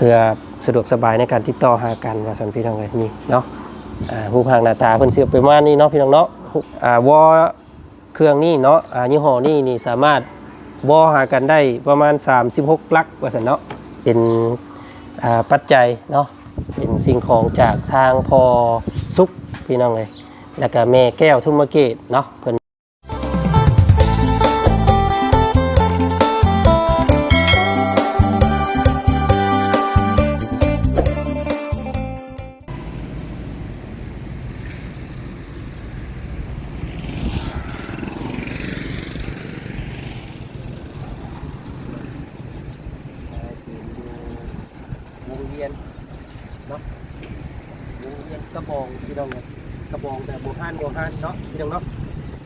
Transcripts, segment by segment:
เพื่อสะดวกสบายในการติดต่อหากันว่าสันพี่น้องเลยนี่เนาะอ่ารูปร่างหน้าตาเพิ่นเสือไปมานี้เนาะพี่น้องเนาะอ่าวอเครื่องนี่เนาะยี่ห้อนี่นี่สามารถวอหากันได้ประมาณ 36 ลักว่าสันเนาะเป็นปัจจัยเนาะเป็นสิ่งของจากทางพอซุกพี่น้องเลยแล้วก็แม่แก้วทุมเกตเนาะเพิ่น งเวียนเนาะวงเวียนกระบองพี่น้องเลยกระบองแบบโบราณโบราณเนาะพี่น้องเนาะ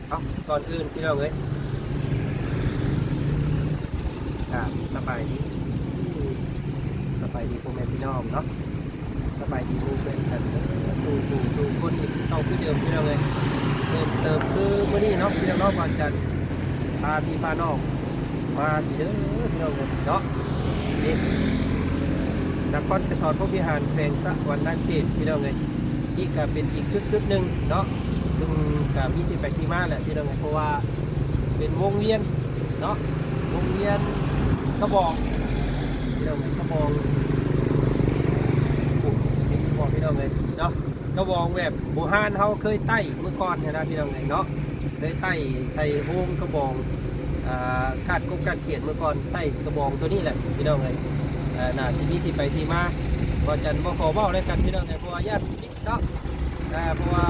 เอาก่อนอื่นพี่น้องเลยครับสบายดีสบายดีพ่อแม่พี่น้องเนาะสบายดีลูกเป็นกันสู่สู่สู่คนอีกเท่าคือเดิมพี่น้องเลยเติมเติมคือเมื่อนี้เนาะพี่น้องเนาะก่อนจันทร์พาพี่พาน้องมาที่เด้อพี่น้องเลยเนาะนี่ นครกระสอนพวกวิหารแขวงสะวรรณเขตพี่น้องเลยนี่ก็เป็นอีกจุดจุดหนึ่งเนาะซึ่งก็มีที่ไปที่มาแหละพี่น้องเลยเพราะว่าเป็นวงเวียนเนาะวงเวียนกระบอกพี่น้องเลยกระบอกเป็นกระบอกพี่น้องเลยเนาะกระบอกแบบโบราณเขาเคยไต่เมื่อก่อนนะพี่น้องเลยเนาะเคยไต่ใส่โฮมกระบอกอ่าการกบการเขียนเมื่อก่อนใส่กระบองตัวนี้แหละพี่น้องเลย หน้าที่นี้ที่ไปที่มาก็จันบ่ขอเว้าเลยกันพี่น้องเลยเพราะว่าญาติพิษเนาะอ่าเพราะว่า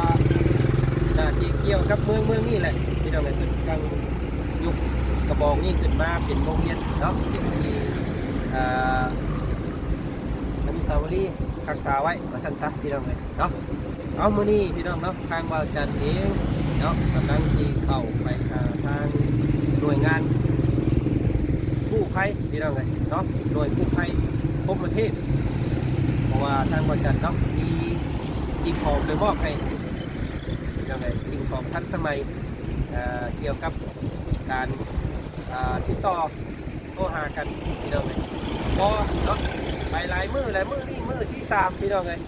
น้าที่เกี่ยวกับเมืองเมืองนี่แหละพี่น้องเลยเป็นกำลังยุคกระบองนี่ขึ้นมาเป็นโรงเรียนเนาะที่ที่อ่าอนุสาวรีย์รักษาไว้ว่าสั้นซะพี่น้องเลยเนาะเอามื้อนี้พี่น้องเนาะทางบ่าจันเองเนาะกำลังที่เข้าไปทางหน่วยงาน กู้ภัยพี่น้องเลยเนาะหน่วยกู้ภัยพบประเทศ เพราะว่าทางบริษัทเนาะมีสิ่งของไปมอบให้พี่น้องเลยสิ่งของทันสมัยเกี่ยวกับการติดต่อโทรหากันพี่น้องเลยพอเนาะไปหลายมือหลายมือนี่มือที่สามพี่น้องเลย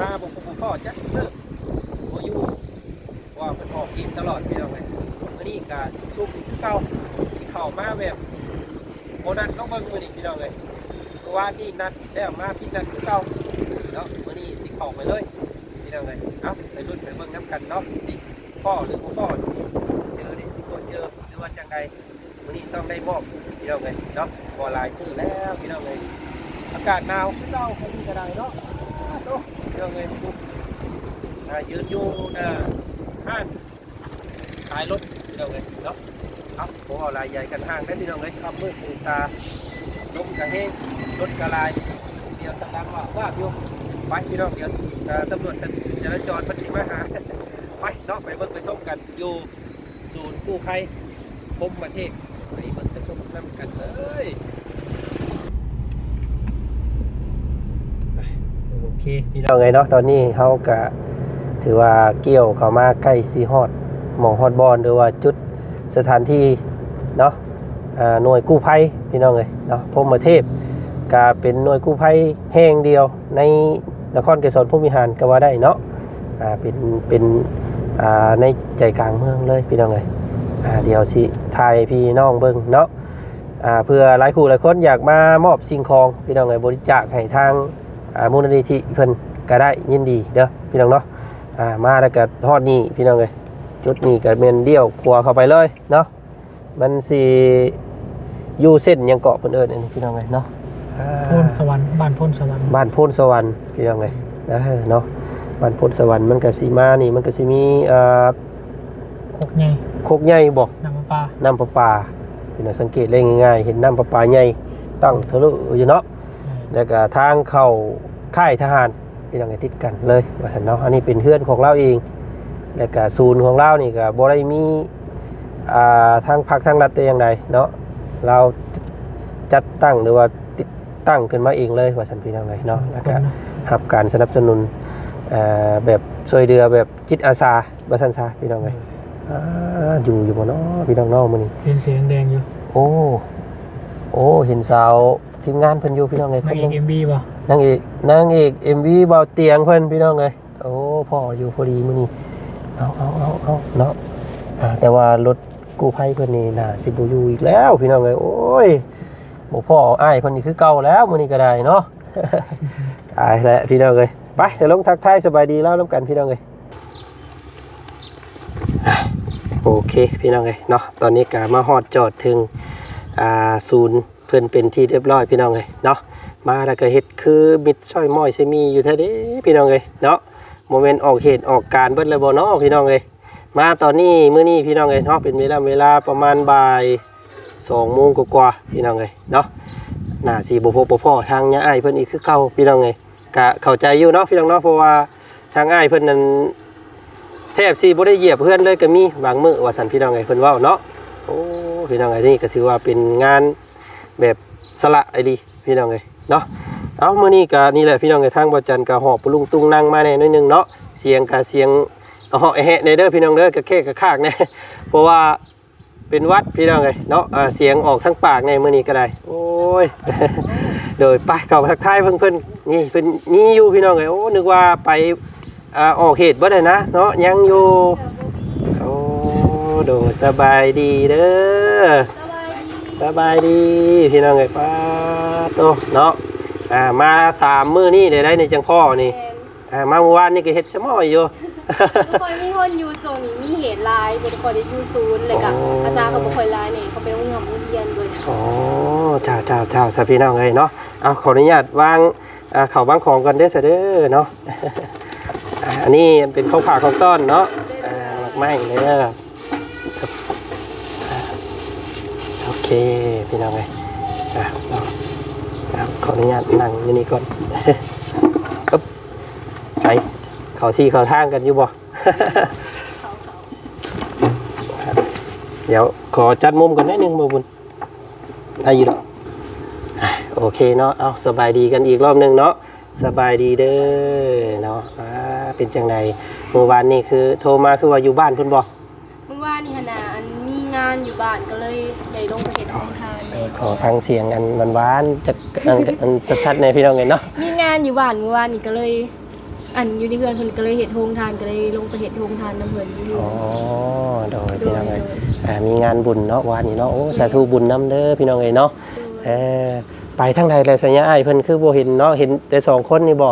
มาบุกบุกพ่อจักเลิกโออยู่ว่าเป็นออกกินตลอดพี่น้องเลยวันนี้ก็ซุ่มๆคือเก่าที่เข้ามาแบบ โบนัสต้องเบิ่งมือนี้พี่น้องเลยเพราะว่านี่นัดแล้วมาพี่นัดคือเก่าเนาะวันนี้สิเข้าไปเลยพี่น้องเลยเอ้าไปรุ่นไปเบิ่งน้ำกันเนาะสิพ่อหรือบ่พ่อสิเจอได้สิบ่เจอหรือว่าจังใดวันนี้ต้องได้มอบพี่น้องเลยเนาะบ่ลายขึ้นแล้วพี่น้องเลยอากาศหนาวคือเก่าคนนี้ก็ได้เนาะอ้าวโตพี่น้องเลยยืนอยู่หน้าห้านขายรถพี่น้องเลยเนาะ ครับผมเอลายใหญ่กันห้างได้พี่น้องเลยครับมืดมืดตาลมกระเฮงรถกระลายเดี๋ยวสตางค์ว่าว่าพี่ไปพี่น้องเดี๋ยวตำรวจจราจรพัชิมาหาไปเนาะไปเบิ่งไปชมกันอยู่ศูนย์กู้ภัยพมประเทศไปเบิ่งไปชมน้ำกันเลยโอเคพี่น้องไงเนาะตอนนี้เขากะถือว่าเกี่ยวเขามาใกล้ซีฮอดหมองฮอดบอลหรือว่าจุด สถานที่เนาะหน่วยกู้ภัยพี่น้องเลยเนาะพรหมเทพก็เป็นหน่วยกู้ภัยแห่งเดียว ในนครเกษรพุ่มวิหารก็ว่าได้เนาะเป็นเป็นในใจกลางเมืองเลยพี่น้องเลยเดี๋ยวสิถ่ายพี่น้องเบิ่งเนาะเพื่อหลายคู่หลายคนอยากมามอบสิ่งของพี่น้องเลยบริจาคให้ทางมูลนิธิเพิ่นก็ได้ยินดีเด้อพี่น้องเนาะมาแล้วก็ทอดนี่พี่น้องเลย จุดนี้ก็เป็นเดี่ยวขัวเข้าไปเลยเนาะมันสีอยู่เส้นหยังเกาะเพิ่นเอิญอันนี้พี่น้องเลยเนาะอ่าโพนสวรรค์บ้านโพนสวรรค์บ้านโพนสวรรค์พี่น้องเลยเออเนาะบ้านโพนสวรรค์มันก็สีมานี่มันก็สิมีเอ่อโคกใหญ่โคกใหญ่บ่น้ำปลาน้ำประปาพี่น้องสังเกตเลยง่ายๆเห็นน้ำประปาใหญ่ตั้งทะลุอยู่เนาะแล้วก็ทางเข้าค่ายทหารพี่น้องก็ติดกันเลยว่าสันเนาะอันนี้เป็นเพื่อนของเราเอง แล้วก็ศูนย์ของเรานี่ก็บ่ได้มีอ่าทางพักทางรัฐแต่อย่างใดเนาะเราจัดตั้งหรือว่าติดตั้งขึ้นมาเองเลยว่าสันพี่น้องเลยเนาะแล้วก็รับการสนับสนุนเอ่อแบบช่วยเดือแบบจิตอาสาบ่สันซาพี่น้องเลยอ่าอยู่อยู่บ่เนาะพี่น้องเนาะมื้อนี้เห็นเสียงแดงอยู่ โอ้ โอ้ เห็นสาวทีมงานเพิ่นอยู่พี่น้องไงมาคนหเอนึกงเอ็มบีบ่นางเอกนางเอก MV เบาเตียงเพิ่นพี่น้องไงโอ้พ่ออยู่พอดีมื้อนี้ เอาเอาเอาเอาเนาะแต่ว่ารถกู้ภัยเพิ่นนี่น่าสิบ่อยู่อีกแล้ว พี่น้องไงโอ้ยบ่พ่ออ้ายเพิ่นนี่คือเก่าแล้วมือนี้ก็ได้เนาะตายแล้วพี่น้องเอ้ยไปจะลงทักทายสบายดีแล้วนํกันพี่น้องเอ้ยโอเคพี่น้องเอ้ยเนาะตอนนี้ก็มาฮอดจอดถึงอ่าศูนย์เพิ่อนเป็นที่เรียบร้อยพี่น้องเอ้ยเนาะมาแล้วก็เฮ็ดคือมิดช่อยม้อยเซมีอยู่แท้เด้พี่น้องเอ้ยเนาะ โมเมนต์ออกเหตุออกการเบิดแล้วบ่เนาะพี่น้องเอ้ยมาตอนนี้มื้อนี้พี่น้องเอ้ยเนาะเป็นเวลาเวลาประมาณบ่าย2โมงกว่าๆพี่น้องเอ้ยเนาะหน่าสิบ่พบบ่พ้อทางย่าอ้ายเพิ่นอีกคือเก่าพี่น้องเอ้ยก็เข้าใจอยู่เนาะพี่น้องเนาะเพราะว่าทางอ้ายเพิ่นนั้นแทบสิบ่ได้เหยียบเพื่อนเลยก็มีบางมื้อว่าซั่นพี่น้องเอ้ยเพิ่นเว้าเนาะโอ้พี่น้องเอ้ยนี่ก็ถือว่าเป็นงานแบบสละไอดีพี่น้องเอ้ยเนาะ เอามื่อนี้ก็นี่แหละพี่น้องในทางบ่จันก็หอบปลุงตุงนั่งมาแน่น้อยหนึงเนาะเสียงก็เสียงเหาะแหะในเด้อพี่น้องเด้อกระแค่กระคากแน่เพราะว่าเป็นวัดพี่น้องเลยเนาะอ่าเสียงออกทั้งปากในมื้อนี้ก็ได้ โอ้ยโดยไปเข้าทักทายเพิ่นเพิ่นนี่เพิ่นมีอยู่พี่น้องเลยโอ้นึกว่าไปอ่าออกเหตุบ่ได้นะเนาะยังอยู่โอ้โดยสบายดีเด้อสบายดีพี่น้องไงป้าโตเนาะ อ่ามาสามมื้อนี่ได้ได้ในจังพ่อนี่อ่ามาเมื่อวานนี่ก็เฮ็ดสมอยอยู่บ่ค่อยมีคนอยู่โซนนี้มีเหตุร้ายบ่ได้ค่อยได้อยู่ศูนย์เลยก็โอ้อาจารย์ก็บ่ค่อยร้ายนี่เขาไปโรงเรียนโรงเรียนด้วยโอ้เจ้าเจ้าเจ้าสาพี่น้องเอ้ยเนาะเอาขออนุญาตวางอ่าเข่าววางของกันเด้อเสยเด้อเนาะอ่าอันนี้เป็นข้าวผักของต้นเนาะอ่าหมักไม้เด้อครับอ่าโอเคพี่น้องเอ้ยอะเนาะอ่าขออนุญาตนั่งอยู่นี่ก่อนอึ๊บใส่เข้าที่เข้าทางกันอยู่บ่เดี๋ยวขอจัดมุมกันนิดนึงบ่บุญได้อยู่เนาะอะโอเคเนาะเอาสบายดีกันอีกรอบหนึงเนาะสบายดีเด้อเนาะอ่าเป็นจังไดเมื่อวานนี่คือ โทรมาคือว่าอยู่บ้านเพิ่นบ่เมื่อวานนี่หนาอันมีงานอยู่บ้านก็เลย ขอฟังเสียงอันหวานๆจากอันอันชัดๆในพี่น้องเห็นเนาะมีงานอยู่บ้านเมื่อวานนี่ก็เลย อันอยู่ที่เพื่อนเพิ่นก็เลยเฮ็ดโรงทานก็เลยลงไปเฮ็ดโรงทานนํเพิ่นอยู่อ๋อโดยพี่น้องเอ้ยอ่ามีงานบุญเนาะวานนี้เนาะโอ้สาธุบุญนํเด้อพี่น้องเอ้ยเนาะเออไปทางใดเลยสัญญาอ้ายเพิ่นคือบ่เห็นเนาะเห็นแต่สองคนนี่บ่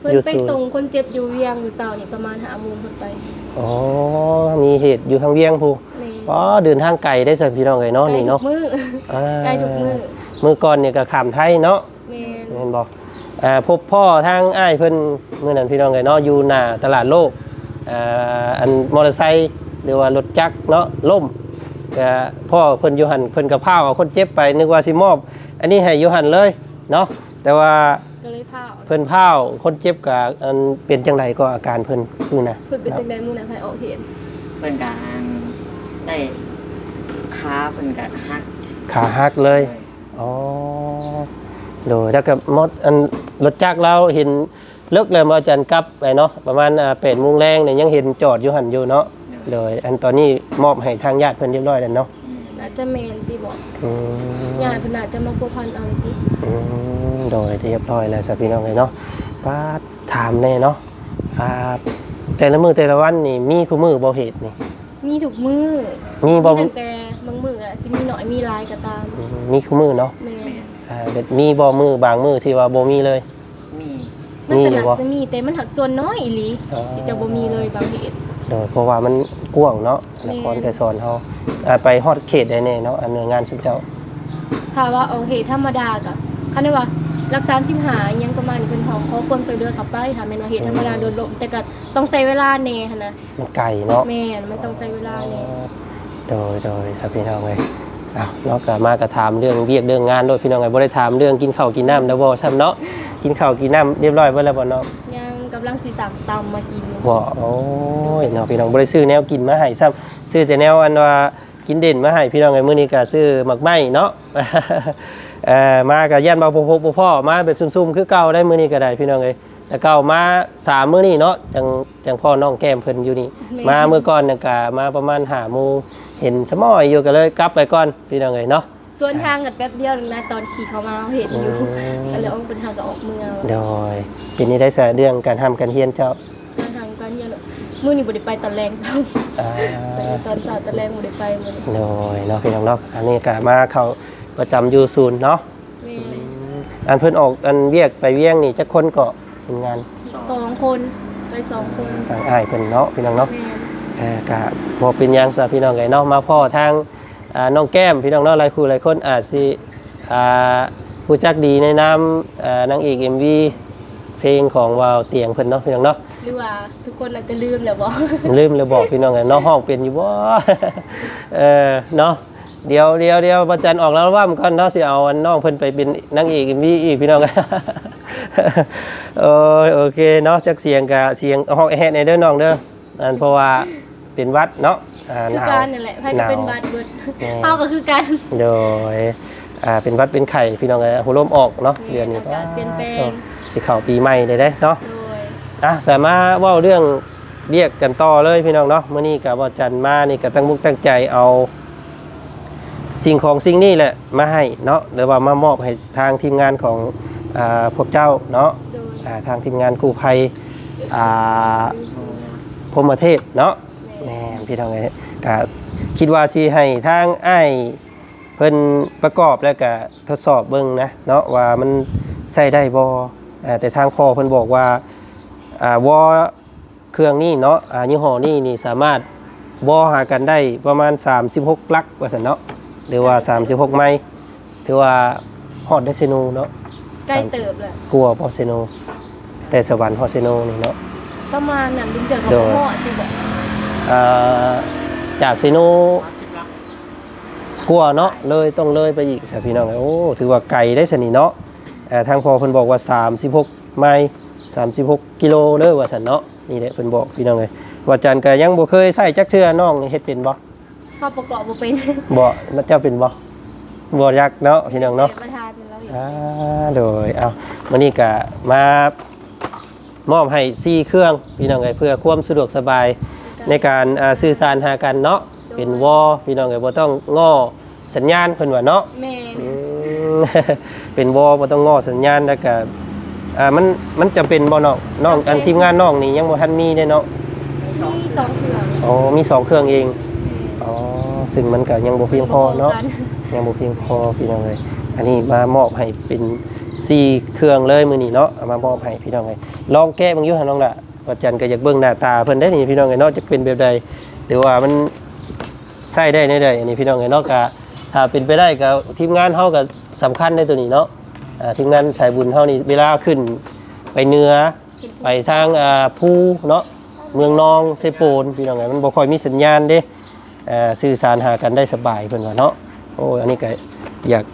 เพิ่นอยู่ไปศูนย์ส่งคนเจ็บอยู่เวียงมื้อเช้านี่ประมาณ5โมงเพิ่นไปอ๋อมีเหตุอยู่ทางเวียงพูแม่ อ๋อเดินทางไกลได้สิพี่น้องเอ้ยเนาะนี่เนาะใกล้ทุกมื้ออ่าใกล้ทุกมื้อมื้อก่อนเนี่ยก็ข้ามไทยเนาะแม่นแม่นบ่อ่าพบพ่อทางอ้ายเพิ่นมื้อนั้นพี่น้องเอ้ยเนาะอยู่หน้าตลาดโลกอ่าอันมอเตอร์ไซค์หรือว่ารถจักรเนาะล่มก็พ่อเพิ่นอยู่หั่นเพิ่นก็พาเอาคนเจ็บไปนึกว่าสิมอบ อันนี้ให้อยู่หั่นเลยเนาะแต่ว่าก็เลยพาเพิ่นพาเอาคนเจ็บก็อันเป็นจังไดก็อาการเพิ่นคือนะเพิ่นเป็นจังได๋มื้อนั้นไผออกเหตุเพิ่นก็ ได้ค้าเพิ่นก็ฮักขาหักเลย อ๋อ โดยแล้วก็มดอันรถจักรเราเห็นเลิกเลยมาอาจันกลับไปเนาะประมาณแปดโมงแรงเนี่ยยังเห็นจอดอยู่หันอยู่เนาะโดยอันตอนนี้มอบให้ทางญาติเพิ่นเรียบร้อยแล้วเนาะน่าจะแม่นติบอกอืมญาติเพิ่นน่าจะมาพัวพันเอาติอืมโดยเรียบร้อยแล้วสัพี่น้องเลยเนาะป้าถามแน่เนาะอ่าแต่ละมือแต่ละวันนี่มีคู่มือบ่เหตุนี่ มีทุกมื้อมีบ่ตั้งแต่บางมื้ออะสิมีน้อยมีหลายก็ตามอืมมีคู่มือเนาะแม่นอ่าเด็ดมีบ่มือบางมือที่ว่าบ่มีเลย มีมันมีก็อยู่น่าบ่จะมีแต่มันหักส่วนน้อยอีหลีอ๋อที่จะบ่มีเลยบางเหตุ โดยเพราะว่ามันกว้างเนาะนแม่นครไกรสอนเฮาอ่าไปฮอดเขตได้แน่เนาะอันหน่วยงานสุเจ้า ถ้าว่าเอาเหตุธรรมดาก็คันได้ว่า รักษาสิมหาอิหยังประมาณนี้เพิ่นขอขอความช่วยเหลือกลับไปถ้าแม่นว่าเหตุธรรมดาโดนลมแต่ก็ต้องใช้เวลาแน่หั่นนะมันไกลเนาะแม่นมันต้องใช้เวลาแน่โดยโดยครับพี่น้องเอ้ยอ้าวนอกจากมากระถามเรื่องเวียกเรื่องงานด้วยพี่น้องเอ้ยบ่ได้ถามเรื่องกินข้าวกินน้ำแล้วบ่ซ้ำเนาะกินข้าวกินน้ำเรียบร้อยเบิดแล้วบ่เนาะยังกำลังสิสั่งตำมากินบ่โอ้ยเนาะพี่น้องบ่ได้ซื้อแนวกินมาให้ซ้ำซื้อแต่แนวอันว่ากินเด่นมาให้พี่น้องเอ้ยมื้อนี้ก็ซื้อหมักไหม้เนาะ เอ่อมากับย่านบ่พบบ่พ่อมาแบบซุ่มๆคือเก่าได้มื้อนี้ก็ได้พี่น้องเอ้ยแต่เก่ามาสามมื้อนี้เนาะจังจังพ่อน้องแก้มเพิ่นอยู่นี่ มาเมื่อก่อนน่ะก็มาประมาณ5โมงเห็นสมอยอยู่ก็เลยกลับไปก่อนพี่น้องเอ้ยเนาะส่วนทางกันแป๊บเดียวนึงนะตอนขี่เขามาเห็นอยู่ก็เลยเอาเป็นทางก็ออกเมืองโดยปีนี้ได้สะเรื่องการทำการเฮียนเจ้าเดินทางการเรียนมื้อนี้บ่ได้ไปตอนแรงซ้ำอ่าไปตอนเช้าตอนแรงบ่ได้ไปมื้อนี้โดยเนาะพี่น้องเนาะอันนี้ก็มาเขา ประจำอยู่ศูนย์เนาะแม่อันเพิ่นออกอันเวียกไปเวียงนี่จักคนก็เป็นงานสองคนไปสองคนทางอ้ายเพิ่นเนาะพี่น้องเนาะ แม่เออก็บ่เป็นหยังซะพี่น้องไงเนาะมาพ่อทางอ่าน้องแก้มพี่น้องเนาะหลายคู่หลายคนอาจสิอ่าผู้จักดีในนามอ่านางเอก MV เพลงของวาวเตียงเพิ่นเนาะพี่น้องเนาะ หรือว่าทุกคนอาจจะลืมแล้วบ่ลืมเลยบอกพี่น้องไงเนาะห้องเป็นอยู่บ่ เออเนาะ เดี๋ยวเดี๋ยวเดี๋ยวประจันออกแล้วว่ามันก่อนเนาะสิเอาอันน้องเพิ่นไปเป็นนางเอก MV อีกพี่น้องโอ้ยโอเคเนาะจักเสียงกะเสียงห้องแฮะในเด้อน้องเด้ออันเพราะว่าเป็นหวัดเนาะอ่าหคือนาการว นั่นแหละใครจะเป็นบาดเบิดแม่เฮาก็คือกันโดยอ่าเป็นหวัดเป็นไข่พี่น้องไงหัวลมออกเนาะเดือนนี้อากาศเปลี่ยนแปลงสิเข้าปีใหม่ได้เด้เนาะ โดยอะสามารถเว่าเรื่องเรียกกันต่อเลยพี่น้องเนาะเมื่อนี้กับว่าจันมานี่ก็ตั้งมุกตั้งใจเอา สิ่งของสิ่งนี้แหละมาให้เนาะหรือว่ามามอบให้ทางทีมงานของอ่าพวกเจ้าเนาะโดยอ่าทางทีมงานกู้ภัยอ่าพรหมเทพเนาะแม่นพี่น้องเอ้ยก็คิดว่าสิให้ทางอ้ายเพิ่นประกอบแล้วก็ทดสอบเบิ่งนะเนาะว่ามันใช้ได้บ่อ่าแต่ทางพ่อเพิ่นบอกว่าอ่าวอเครื่องนี้เนาะอ่ายี่ห้อนี้นี่สามารถวอหากันได้ประมาณ 36 ลักว่าซั่นเนาะ หรือว่า 36 ไมล์ถือว่าฮอดได้เซโนเนาะใกล้เติบเลยกลัวบ่เซโน แต่สวรรค์ฮอดเซโนนี่เนาะประมาณนั้นลุงเจอกับโดยพ่อที่แบบอ่าจากซีโนกลัวเนาะเลยต้องเลยไปอีกครับพี่น้องโอ้ถือว่าไกลได้สนิเนาะเอ่อทางพอเพิ่นบอกว่า 36 ไมล์36 กิโลเด้อว่าซั่นเนาะนี่แหละเพิ่นบอกพี่น้องเลยว่าจันก็ยังบ่เคยใส่จักเทื่อน้องเฮ็ดเป็นบ่ พ่อประกอบบ่เป็นบ่มันเจ้าเป็นบ่บ่ยักเนาะพี่น้องเนาะประธานเราอยู่อ่าโดยเอาวันนี้ก็มามอบให้ซี่เครื่องพี่น้องไงเพื่อความสะดวกสบายในการอ่าสื่อสารหากันเนาะเป็นวอพี่น้องไงบ่ต้องง้อสัญญาณเพิ่นว่าเนาะแม่อืมเป็นวอบ่ต้องง้อสัญญาณแล้วก็อ่ามันมันจะเป็นบ่น้องน้องอันทีมงานน้องนี่ยังบ่ทันมีเด้เนาะมีสองเครื่องอ๋อมีสองเครื่องเองอ๋อ ซึ่งมันก็ยังบ่เพียงพอเนาะกัยังบ่เพียงพอพี่น้องเลยอันนี้มามอบให้เป็นสี่เครื่องเลยมือนี้เนาะเอามามอบให้พี่น้องเลยลองแก้บางอยู่หาน้องละว่าจันก็อยากเบิ่งหน้าตาเพิ่นได้นี่พี่น้องเลยเนาะจะเป็นแบบใดหรือว่ามันใช้ได้ในใดอันนี้พี่น้องเลยเนาะก็ถ้าเป็นไปได้ก็ทีมงานเฮาก็สำคัญในตัวนี้เนาะอ่าทีมงานสายบุญเฮานี่เวลาขึ้นไปเหนือไปทางอ่าภูเนาะเมืองนองเซโปนพี่น้องเลยมันบ่ค่อยมีสัญญาณเด้อ่า สื่อสารหากันได้สบายเพิ่นว่าเนาะโอ้ยอันนี้ก็อยาก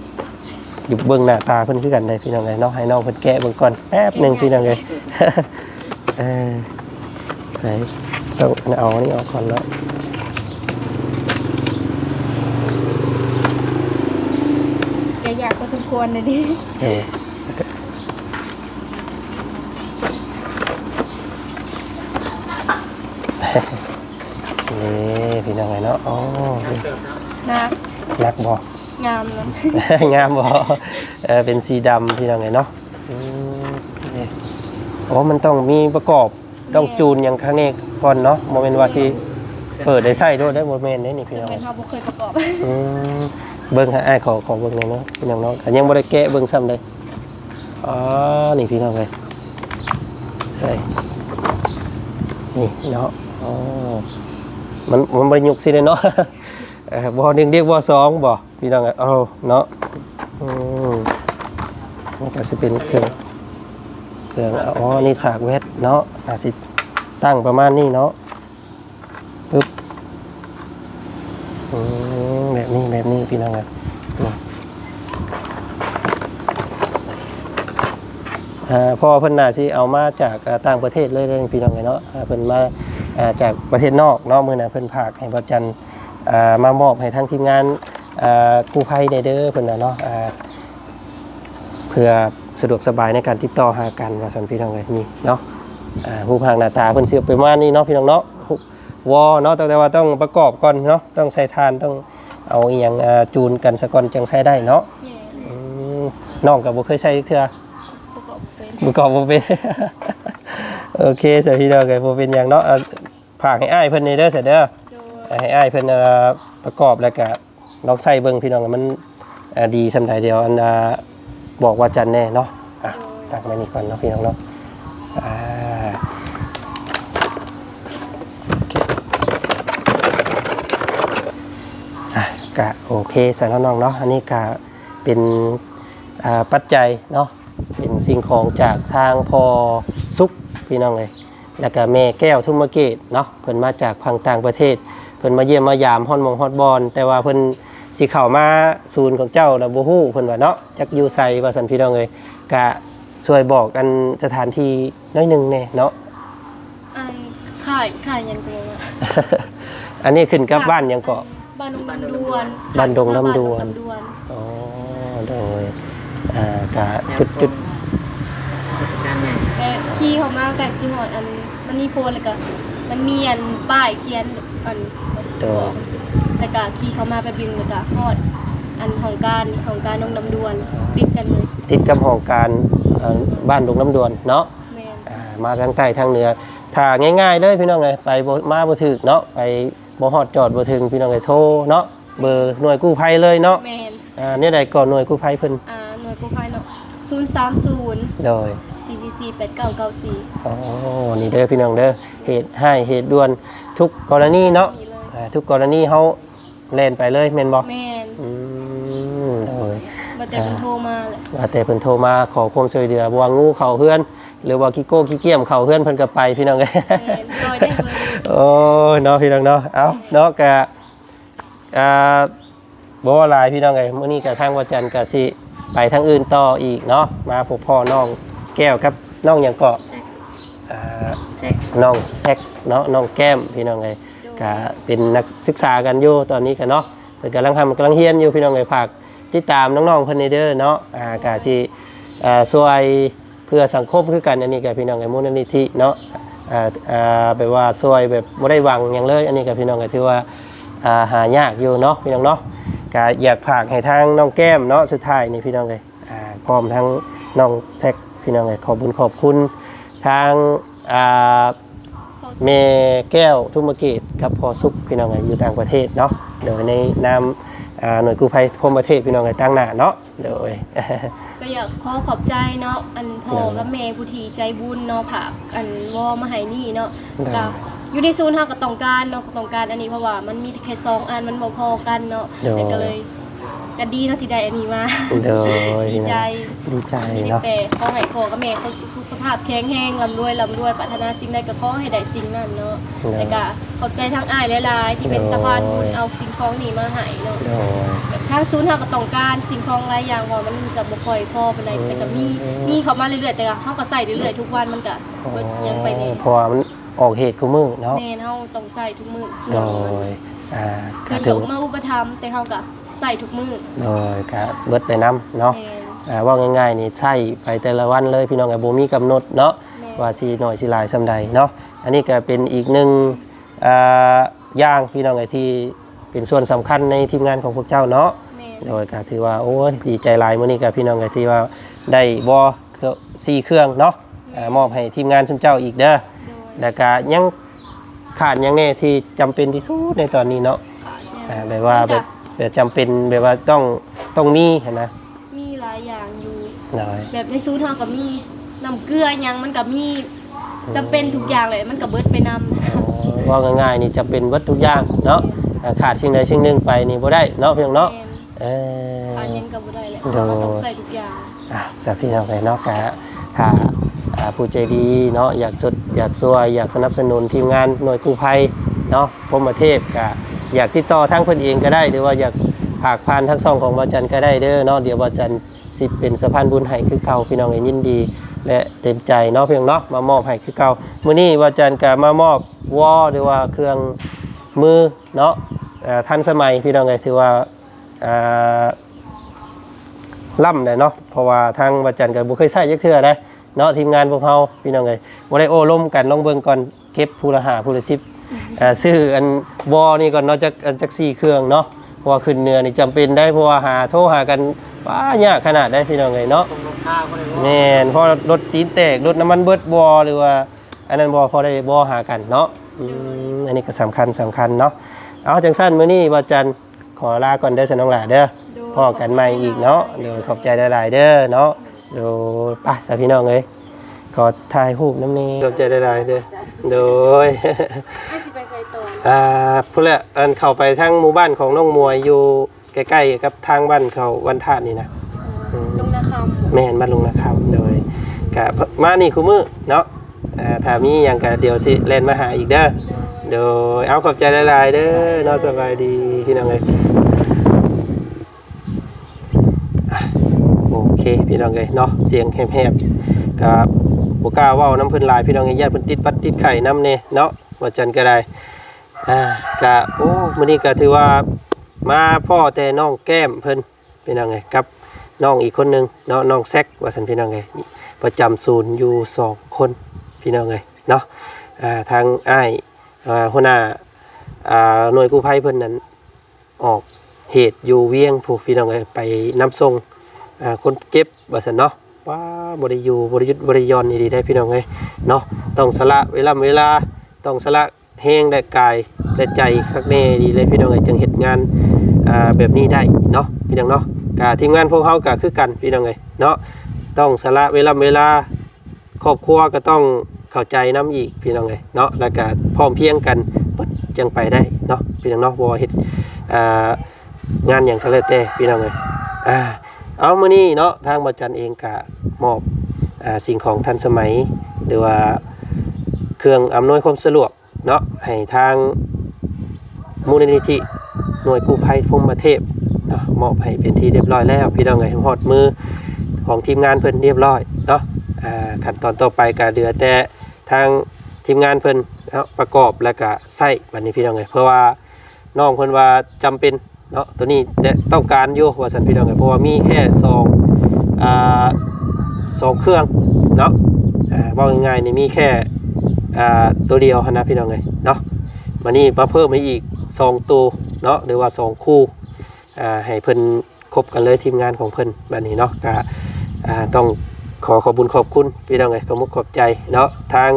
อยู่เบื้องหน้าตาเพิ่นคือกันเลยพี่น้องเลยเนาะให้น้องเพิ่นแกะเบิ่งก่อนแป๊บหนึงพี่น้องเลยเออใส่ต้องเอาอันนี้ออกก่อนแล้วแกอยากพอสมควรเลยดิ เออนี่พี่น้องเลยเนาะอ๋อนี่ นะนักบ่ งามนะงามบ่เออเป็นสีดำพี่น้องไงเนาะอืมนี่โอ้มันต้องมีประกอบต้องจูนอย่างข้างนี้ก่อนเนาะโมเมนต์ว่าสิเปิดได้ใส่ด้วยได้โมเมนต์นี้นี่พี่ซึ่งน้องเป็นเฮาบ่เคยประกอบอืมเบิ้งให้อ้ายขอขอเบิ้งหน่อยเนาะพี่น้องเนาะแต่ยังบ่ได้แกะเบิ้งซ้ำเลยอ๋อนี่พี่น้องเลยใส่นี่เนาะอ๋อมันมันบ่ได้ยุกสิเลยเนาะ เออหนึ่งเรียกบ่สองบ่พี่น้องเอ้ยเอาเนาะอืมนี่ก็จะเป็นเครื่องเครื่องอ๋อนี่ฉากเวทเนาะอาสิตั้งประมาณนี้เนาะปึ๊บอืมแบบนี้แบบนี้พี่น้องครับนี่อ่าพอเพิ่นน่าสิเอามาจากต่างประเทศเลยเลยพี่น้องไงเนาะอ่าเพิ่นมาจากประเทศนอกเนาะมื้อนั้นเพิ่นพากให้บ่จันอ่า มามอบให้ทางทีมงานอ่ากู้ภัยในเด้อเพิ่นน่ะเนาะอ่าเพื่อสะดวกสบายในการติดต่อหากันว่าสันพี่น้องเลยนี่เนาะอ่าผู้พางหน้าตาเพิ่นเสือไปมานี่เนาะพี่น้องเนาะวอเนาะแต่ว่าต้องประกอบก่อนเนาะต้องใส่ทานต้องเอาอีหยังอ่าจูนกันซะก่อนจังใช้ได้เนาะแม่อืมน้องก็บ่เคยใช้เทื่อประกอบเป็นบ่กอบบ่เป็นโอเคสวัสดีดอกไก่บ่เป็นหยังเนาะอะฝากให้อ้ายเพิ่นนี่เด้อเสยเด้อโดย ให้อ้ายเพิ่นอ่าประกอบแล้วก็ลองใส่เบิ่งพี่น้องมันดีสำใดเดียวอันอ่าบอกว่าจันแน่เนาะอะตั้งไว้นี่ก่อนเนาะพี่น้องเนาะอ่าโอเคอะก็ โอเคสำหรับน้องเนาะอันนี้ก็เป็นอ่าปัจจัยเนาะเป็นสิ่งของจากทางพอซุกพี่น้องเลยแล้วก็แม่แก้วทุ่มเกตเนาะเพิ่นมาจากพังต่างประเทศ พิ่นมาเยี่ยมมายามฮอนมองฮอดบอลแต่ว่าเพิ่นสิเข้ามาศูนย์ของเจ้าแล้วบ่ฮู้เพิ่นว่าเนาะจักอยู่ไสว่าซั่นพี่น้องเอ้ยก็ช่วยบอกกันสถานที่น้อยหนึงแน่เนาะ อันขายขายยันเป็นว่าอันนี้ขึ้นกับบ้านหยังเกาะ บ้านดงลำดวนบ้านดงลำดวน บ้าดงลำดวนอ๋อโดยอ่าก็จุดจุดการใหญ่แต่ขี่เขามาไก่สิหอดอันมันมีโพลแล้วก็มันมีอันป้ายเขียน อันแล้วก็ขี่เขามาไปบินแล้วก็ฮอด อันของการของการดงลำดวน ติดกันเลยติดกับห้องการเอ่อบ้านดงน้ำดวนเนาะแม่นอ่ามาทางใต้ทางเหนือถ้าง่ายๆเลยพี่น้องเลยไปบ่มาบ่ถึกเนาะไปบ่ฮอดจอดบ่ถึงพี่น้องเลยโทรเนาะเบอร์หน่วยกู้ภัยเลยเนาะแม่นอ่าเนี่ยใดก่อนหน่วยกู้ภัยเพิ่นอ่าหน่วยกู้ภัยเนาะ030โดย 444 8994อ๋อนี่เด้อพี่น้องเด้อเหตุให้เหตุด่วนทุกกรณีเนาะนี่เลยอ่าทุกกรณีเฮาแล่นไปเลยแม่นบ่แม่นอืมโดยบ่แต่มันโทรมาแหละว่าแต่เพิ่นโทรมาขอความช่วยเหลือบ่ว่างูเข้าเฮือน หรือว่ากิโก้กิเกียมเข้าเฮือนเพิ่นก็ไปพี่น้องเอ้ย แม่นซอยได้เบอร์โอ้ยเนาะพี่น้องเนาะเอาเนาะกะอ่าบ่ว่าหลายพี่น้องไงมื้อนี้กะทางวัดจันทร์กะสิไปทางอื่นต่ออีกเนาะมาพบพ่อน้องแก้วครับ น้องหยังเกาะเซ็กอ่าเซ็กน้องแซกเนาะน้องแก้มพี่น้องไงกะเป็นนักศึกษากันอยู่ตอนนี้กันเนาะเพิ่นกำลังทำกำลังเรียนอยู่พี่น้องไงฝากติดตามน้องๆเพิ่นนี่เด้อเนาะอ่ากะสิอ่าช่วยเพื่อสังคมคือกันอันนี้กับพี่น้องไงมูลนิธิเนาะอ่าอ่าแบบว่าช่วยแบบบ่ได้หวังหยังเลย อันนี้กับพี่น้องก็ถือว่าอ่าหายากอยู่เนาะพี่น้องเนาะก็อยากฝากให้ทางน้องแก้มเนาะสุดท้ายนี่พี่น้องเลยอ่าพร้อมทั้งน้องแซก พี่น้องเลยขอบคุญขอบคุณทางอ่าเมแก้วทุมเกตกับพอสุขพี่น้องเลยอยู่ต่างประเทศเนาะโดยในนามอ่าหน่วยกู้ภัยพรหมประเทศพี่น้องเลยตั้งหน้าเนาะโดยก็อยากขอขอบใจเนาะอันพ่อกับแม่ผู้ที่ใจบุญเนาะผากอันวอมาให้นี่เนาะได้ก็อยู่ในศูนย์เฮาก็ต้องการเนาะก็ต้องการอันนี้เพราะว่ามันมีแค่สองอันมันบ่พอกันเนาะโดยแต่ก็เลย ก็ดีเนาะที่ได้อันนี้มาโดยดีใจดีใจที่ได้เนาะแต่ขอให้พ่อกับแม่เขาสุขภาพแข็งแรงร่ำรวยร่ำรวยปรารถนาสิ่งใดก็ขอให้ได้สิ่งนั้นเนาะโดยแล้วก็ขอบใจทั้งอ้ายหลายๆที่เป็นโดยสะพานบุญเอาสิ่งของนี้มาให้เนาะโดยทางศูนย์เฮาก็ต้องการสิ่งของหลายอย่างว่ามันจะบ่ค่อยพอปานใดแต่ก็มีมีเข้ามาเรื่อยๆแต่ก็เฮาก็ใส่เรื่อยๆทุกวันมันก็เบิดยังไปนี่เพราะว่ามันออกเหตุกูมือเนาะแม่นเฮาต้องใส่ทุกมื้อโดยอ่าคืก็นถืก็อมาอุปถัมภ์แต่เฮาก็ใส่ทุกมื้อโดยก็เบิดไปน้ำเนาะแม่นอ่าว่าง่ายๆนี่ใช่ไปแต่ละวันเลยพี่น้องไอ้โบมีกำหนดเนาะแม่นว่าสีหน่อยสีลายสำใดเนาะอันนี้ก็เป็นอีกหนึ่งอ่าอย่างพี่น้องไอ้ที่เป็นส่วนสำคัญในทีมงานของพวกเจ้าเนาะแม่นโดยก็ถือว่าโอ้ยดีใจหลายมื้อนี้กับพี่น้องก็ที่ว่าได้บอเครื่องสี่เครื่องเนาะอ่ามอบให้ทีมงานชุมเจ้าอีกเด้อโดยแล้วก็ยังขาดหยังแน่ที่จำเป็นที่สุดในตอนนี้เนาะขาดเนี่ยอ่าแบบว่ามีแบก็บ แบบจำเป็นแบบว่าต้องต้องมีเห็นนะมีหลายอย่างอยู่ หน่อย แบบในศูนย์เฮาก็มีน้ำเกลือหยังมันก็มีจำเป็นทุกอย่างเลยมันก็เบิดไปนำอ๋อว่าง่ายๆนี่จำเป็นวัตทุกอย่างเนาะอ่าขาดสิ่งใดสิ่งหนึ่งไปนี่บ่ได้เนาะเพียงเนาะแม่นเออขาดหยังก็บ่ได้แหละโดยเราต้องใส่ทุกอย่าง อะสาพี่น้องไปเนาะกะถ้าอ่าผู้ใจดีเนาะอยากจดอยากช่วยอยากสนับสนุนทีมงานหน่วยกู้ภัยเนาะพรหมเทพกะ อยากติดต่อทางเพิ่นเองก็ได้ หรือว่าอยากผากผ่านทั้งสองของบาจันก็ได้เด้อเนาะเดี๋ยวบาจันสิเป็นสะพานบุญให้คือเก่าพี่น้องเอ็นยินดี และเต็มใจเนาะเพียงเนาะมามอบให้คือเก่ามื้อนี้บาจันก็มามอบวอหรือว่าเครื่องมือเนาะอ่าทันสมัยพี่น้องเอ้ยถือว่าล่ำเลยเนาะเพราะว่าทางวัดจันทร์ก็บ่เคยใช้ยักเทื่อนะเนาะทีมงานพวกเฮาพี่น้องเอ้ยบ่ได้โอ้ล้มกันลองเบิ่งก่อนเก็บผู้ละ5ผู้ละ10 เอ่อซื้ออันบอนี่ก่อนเนาะจักอันจัก4เครื่องเนาะเพราะว่าขึ้นเหนือนี่จำเป็นได้เพราะว่าหาโทรหากันว้ายากขนาดได้พี่น้องเอ้ยเนาะ ตรงลงข้าวก็เลยว่าแม่นเพราะรถตีนแตกรถน้ำมันเบิดบ่หรือว่า อันนั้นบ่พอได้บ่หากันเนาะอืมอันนี้ก็สำคัญสำคัญเนาะเอาจังสั้นมื้อนี้บ่จันขอลาก่อนเด้อสนองหลาเด้อโดยพอกันใหม่อีกเนาะเดี๋ยวขอบใจหลายๆเด้อเนาะเดี๋ยวไป้าสาพี่น้องเอ้ย ขอถ่ายรูปน้ำนี้ขอบใจหลายๆเด้อโดยไอ้สิไปใส่ตอนอ่าพุ่นแหละอันเข้าไปทางหมู่บ้านของน้องมวยอยู่ใกล้ๆกับทางบ้านเขาวันธาตุนี่นะลงนาคำแม่นบ้านลุงนะครับโดยกะมานี่คู่มือเนาะอ่าถ้ามีหยังก็เดี๋ยวสิเล่นมาหาอีกเด้อโดยเอาขอบใจหลายๆเด้อเนาะสบายดีพี่น้องเอ้ยอะโอเคพี่น้องเอ้ยเนาะเสียงแหบๆกับ บ่กล้าเว้าน้ำเพิ่นหลายพี่น้องเอ้ยญาติเพิ่นติดปัดติดไข่น้ำเน่เนาะว่าจันก็ได้อ่ากะโอ้มื้อนี้ก็ถือว่ามาพ่อแต่น้องแก้มเพิ่นเป็นยังไงกับน้องอีกคนหนึงเนาะน้องแซกว่าซั่นพี่น้องไงประจำศูนย์อยู่สองคนพี่น้องไงเนาะอ่าทางอ้ายอ่าหัวหน้าอ่าหน่วยกู้ภัยเพิ่นนั้นออกเหตุอยู่เวียงผู้พี่น้องไงไปนํส่งอ่าคนเจ็บว่าซั่นเนาะ ว้าบ่ได้อยู่บ่ได้หยุดบ่ได้หย่อนดีได้พี่น้องไงเนาะต้องสละเวลาเวลาต้องสละแห้งได้กายได้ใจคักแน่ดีเลยพี่น้องเอ้ยจึงเฮ็ดงานแบบนี้ได้เนาะพี่น้องเนาะกะทีมงานพวกเฮาก็คือกันพี่น้องเอ้ยเนาะต้องสละเวลาเวลาครอบครัวก็ต้องเข้าใจน้ำอีกพี่น้องเอ้ยเนาะแล้วก็พร้อมเพียงกันเปิดจังไปได้เนาะพี่น้องเนาะบ่ว่าเฮ็ดงานอย่างก็แล้วแต่พี่น้องเอ้ยอ่า เอามื้อนี้เนาะทางบจันเองก็มอบอ่าสิ่งของทันสมัย หรือว่าเครื่องอำนวยความสะดวกเนาะให้ทางมูลนิธิหน่วยกู้ภัยพงประเทพเนาะมอบให้เป็นที่เรียบร้อยแล้ว พี่น้องไงหอดมือของทีมงานเพิ่นเรียบร้อยเนาะขั้นตอนต่อไปก็เดือแต่ทางทีมงานเพิ่นเนประกอบแล้วก็ใส่บัดนี้พี่น้องไงเพราะว่าน้องเพิ่นว่าจำเป็น เนาะตัวนี้แต่ต้องการอยู่ว่าสันพี่น้องไงเพราะว่ามีแค่ซองอ่าสองเครื่องเนาะอ่าว่าง่ายๆนี่มีแค่อ่าตัวเดียวนะพี่น้องเลยเนาะมานี่มาเพิ่มมาอีก2ตัวเนาะหรือว่า2คู่อ่าให้เพิ่นครบกันเลยทีมงานของเพิ่นแบบนี้เนาะก็อ่าต้องขอขอบุญขอบคุณพี่น้องเลยขอมุกขอบใจเนาะทาง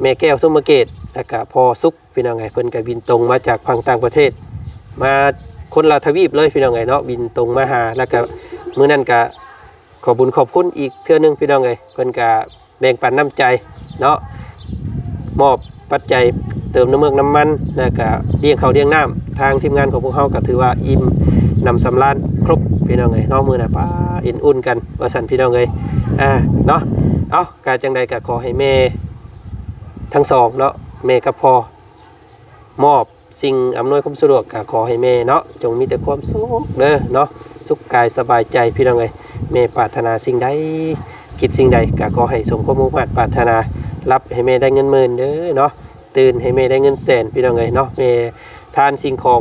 แม่แก้วสุมเกตแล้วก็พอสุกพี่น้องไงเพิ่นก็บินตรงมาจากพังต่างประเทศ มา คนละทวีปเลยพี่น้องไงเนาะบินตรงมาหาแล้วก็มื้อนั้นก็ขอบุญขอบคุณอีกเทื่อนึงพี่น้องไงเพิ่นก็แบ่งปันน้ำใจเนาะมอบปัจจัยเติมน้ำเมือกน้ำมันแล้วก็เลี้ยงเขาเลี้ยงน้ำทางทีมงานของพวกเขาก็ถือว่าอิ่มนำสำราญครบพี่น้องเลยน้องมือนะป้าอินอุ่นกันว่าสันพี่น้องเลยอ่าเนาะเอาการจังใดก็ขอให้แม่ทั้งสองเนาะแม่กับพ่อมอบ สิ่งอำนวยความสะดวกก็ขอให้แม่เนาะจงมีแต่ความสุขเด้อเนาะสุขกายสบายใจพี่น้องเลยแม่ปรารถนาสิ่งใดคิดสิ่งใดก็ขอให้สมความมุ่งมั่นปรารถนารับให้แม่ได้เงินหมื่นเด้อเนาะตื่นให้แม่ได้เงินแสนพี่น้องเอ้ยเนาะแม่ทานสิ่งของ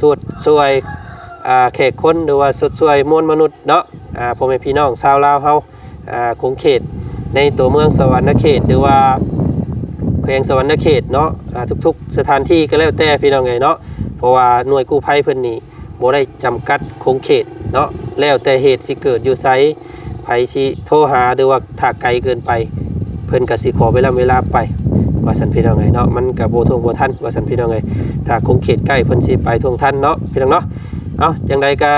สวดสวยอ่าแขกคนหรือว่าสุดสวยมวลมนุษย์เนาะอ่าพ่อแม่พี่น้องชาวลาวเฮาอ่าคงเขตในตัวเมืองสวรรณเขตหรือว่า แขวงสวรรณเขตเนาะอ่าทุกๆ สถานที่ก็แล้วแต่พี่น้องเอ้ยเนาะเพราะว่าหน่วยกู้ภัยเพิ่นนี่บ่ได้จำกัดคงเขตเนาะแล้วแต่เหตุสิเกิดอยู่ไสไผสิโทรหาหรือว่าถ้าไกลเกินไป เพิ่นก็สิขอเวลาเวลาไป ว่าสันพี่น้องไงเนาะมันกับโบทวงโบทันว่าสันพี่น้องไงถ้าคงเขตใกล้เพิ่นสิไปทวงทันเนาะพี่น้องเนาะเอาจังใดก็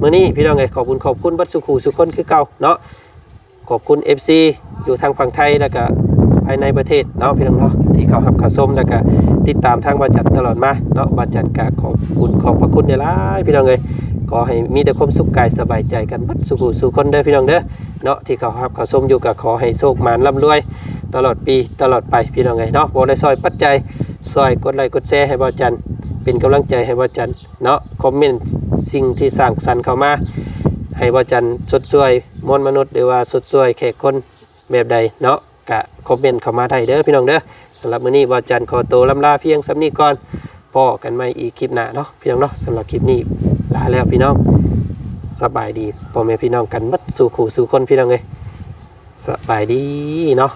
มื้อนี้พี่น้องไงขอบคุณขอบคุณบัดสุขูสุคนคือเก่าเนาะขอบคุณ FC อยู่ทางฝั่งไทยแล้วก็ายในประเทศเนาะพี่น้องเนาะที่เขาหับเขาส้มแล้วก็ติดตามทางบาจัดตลอดมาเนาะบาจัดก็ขอบคุณขอบพระคุณหลายพี่น้องเอ้ยขอให้มีแต่ความสุขกายสบายใจกันบัดสุขูสุคนเด้อพี่น้องเด้อเนาะที่เขาหับเขาส้มอยู่ก็ขอให้โชคมานร่ำรวย ตลอดปีตลอดไปพี่น้องไงเนาะบ่ได้ซอยปัจจัยซอยกดไลค์กดแชร์ให้บ่าจันเป็นกำลังใจให้บ่าจันเนาะคอมเมนต์สิ่งที่สร้างสรรค์เข้ามาให้บ่าจันสดสวยมวลมนุษย์หรือว่าสดสวยแขกคนแบบใดเนาะ กะคอมเมนต์เข้ามาได้เด้อพี่น้องเด้อสำหรับมื้อนี้บ่าวจันขอตัวลำลาเพียงสำนี้ก่อนพอกันใหม่อีกคลิปหน้าเนาะพี่น้องเนาะสำหรับคลิปนี้ลาแล้วพี่น้องสบายดีพ่อแม่พี่น้องกันมัดสู่ขู่สู่คนพี่น้องเลยสบายดีเนาะ